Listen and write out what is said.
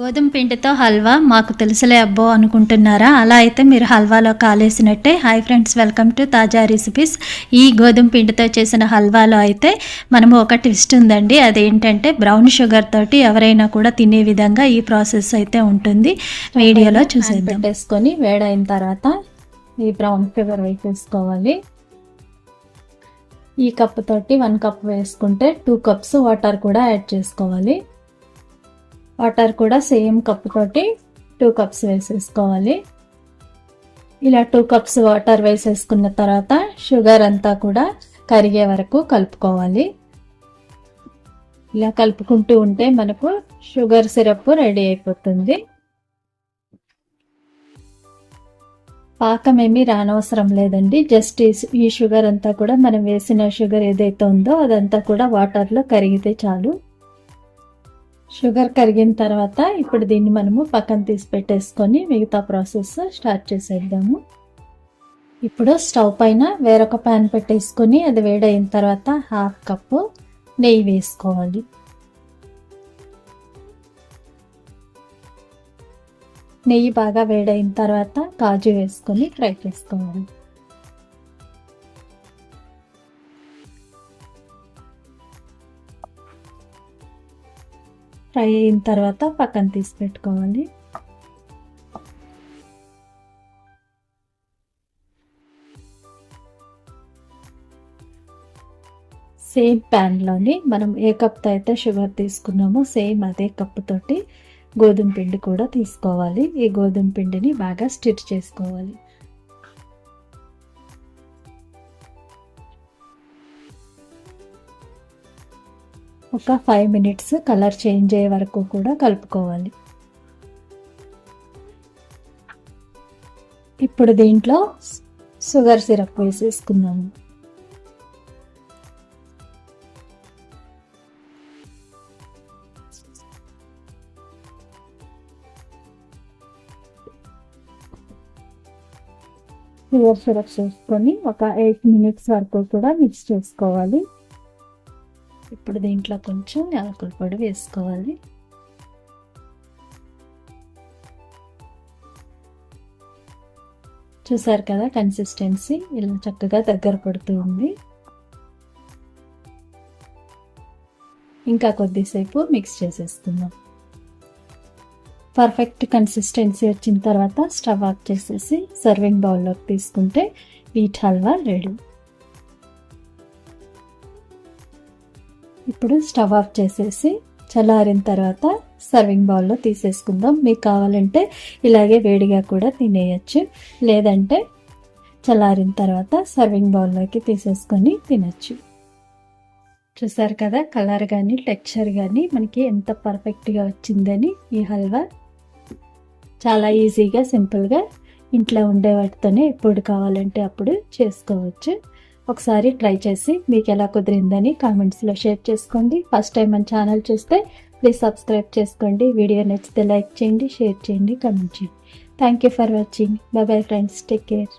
గోధుమ పిండితో హల్వా మాకు తెలుసులే అబ్బో అనుకుంటున్నారా? అలా అయితే మీరు హల్వాలో కాలేసినట్టే. Hi friends welcome to Taza recipes. ఈ గోధుమ పిండితో చేసిన హల్వాలో అయితే మనము ఒక ట్విస్ట్ ఉందండి. అదేంటంటే బ్రౌన్ షుగర్ తోటి ఎవరైనా కూడా తినే విధంగా ఈ ప్రాసెస్ అయితే ఉంటుంది. వీడియోలో చూసేద్దాం. పెట్టేసుకొని వేడైన తర్వాత ఈ బ్రౌన్ షుగర్ వేసేసుకోవాలి. ఈ కప్ తోటి వన్ కప్ వేసుకుంటే టూ కప్స్ వాటర్ కూడా యాడ్ చేసుకోవాలి. వాటర్ కూడా సేమ్ కప్ తోటి టూ కప్స్ వేసేసుకోవాలి. ఇలా టూ కప్స్ వాటర్ వేసేసుకున్న తర్వాత షుగర్ అంతా కూడా కరిగే వరకు కలుపుకోవాలి. ఇలా కలుపుకుంటూ ఉంటే మనకు షుగర్ సిరప్ రెడీ అయిపోతుంది. పాకం ఏమీ రానవసరం లేదండి. జస్ట్ ఈ షుగర్ అంతా కూడా మనం వేసిన షుగర్ ఏదైతే ఉందో అదంతా కూడా వాటర్లో కరిగితే చాలు. షుగర్ కరిగిన తర్వాత ఇప్పుడు దీన్ని మనము పక్కన తీసి పెట్టేసుకొని మిగతా ప్రాసెస్ స్టార్ట్ చేసేద్దాము. ఇప్పుడు స్టవ్ పైన వేరొక ప్యాన్ పెట్టేసుకొని అది వేడైన తర్వాత హాఫ్ కప్పు నెయ్యి వేసుకోవాలి. నెయ్యి బాగా వేడైన తర్వాత కాజు వేసుకొని ఫ్రై చేసుకోవాలి. ఫ్రై అయిన తర్వాత పక్కన తీసి పెట్టుకోవాలి. సేమ్ ప్యాన్లోని మనం ఏ కప్తో అయితే షుగర్ తీసుకున్నామో సేమ్ అదే కప్పు తోటి గోధుమ పిండి కూడా తీసుకోవాలి. ఈ గోధుమ పిండిని బాగా స్టిచ్ చేసుకోవాలి. ఒక ఫైవ్ మినిట్స్ కలర్ చేంజ్ అయ్యే వరకు కూడా కలుపుకోవాలి. ఇప్పుడు దీంట్లో షుగర్ సిరప్ వేసేసుకుందాము. షుగర్ సిరప్ వేసుకొని ఒక ఎయిట్ మినిట్స్ వరకు కూడా మిక్స్ చేసుకోవాలి. ఇప్పుడు దీంట్లో కొంచెం యాలకుల పొడి వేసుకోవాలి. చూసారు కదా కన్సిస్టెన్సీ ఇలా చక్కగా దగ్గర పడుతూ ఉంది. ఇంకా కొద్దిసేపు మిక్స్ చేసేస్తున్నాం పర్ఫెక్ట్ కన్సిస్టెన్సీ వచ్చిన తర్వాత స్టవ్ ఆఫ్ చేసేసి సర్వింగ్ బౌల్లోకి తీసుకుంటే వీట్ హల్వా రెడీ ఇప్పుడు స్టవ్ ఆఫ్ చేసేసి చల్లారిన తర్వాత సర్వింగ్ బౌల్లో తీసేసుకుందాం. మీకు కావాలంటే ఇలాగే వేడిగా కూడా తినేయచ్చు. లేదంటే చల్లారిన తర్వాత సర్వింగ్ బౌల్లోకి తీసేసుకొని తినచ్చు. చూసారు కదా కలర్ కానీ టెక్స్చర్ కానీ మనకి ఎంత పర్ఫెక్ట్గా వచ్చిందని ఈ హల్వా. చాలా ఈజీగా సింపుల్గా ఇంట్లో ఉండే వాటితోనే ఎప్పుడు కావాలంటే అప్పుడు చేసుకోవచ్చు. ఒకసారి ట్రై చేసి మీకు ఎలా కుదిరిందని కామెంట్స్లో షేర్ చేసుకోండి. ఫస్ట్ టైం మన ఛానల్ చూస్తే ప్లీజ్ సబ్స్క్రైబ్ చేసుకోండి. వీడియో నచ్చితే లైక్ చేయండి షేర్ చేయండి కామెంట్ చేయండి. Thank you for watching bye bye friends take care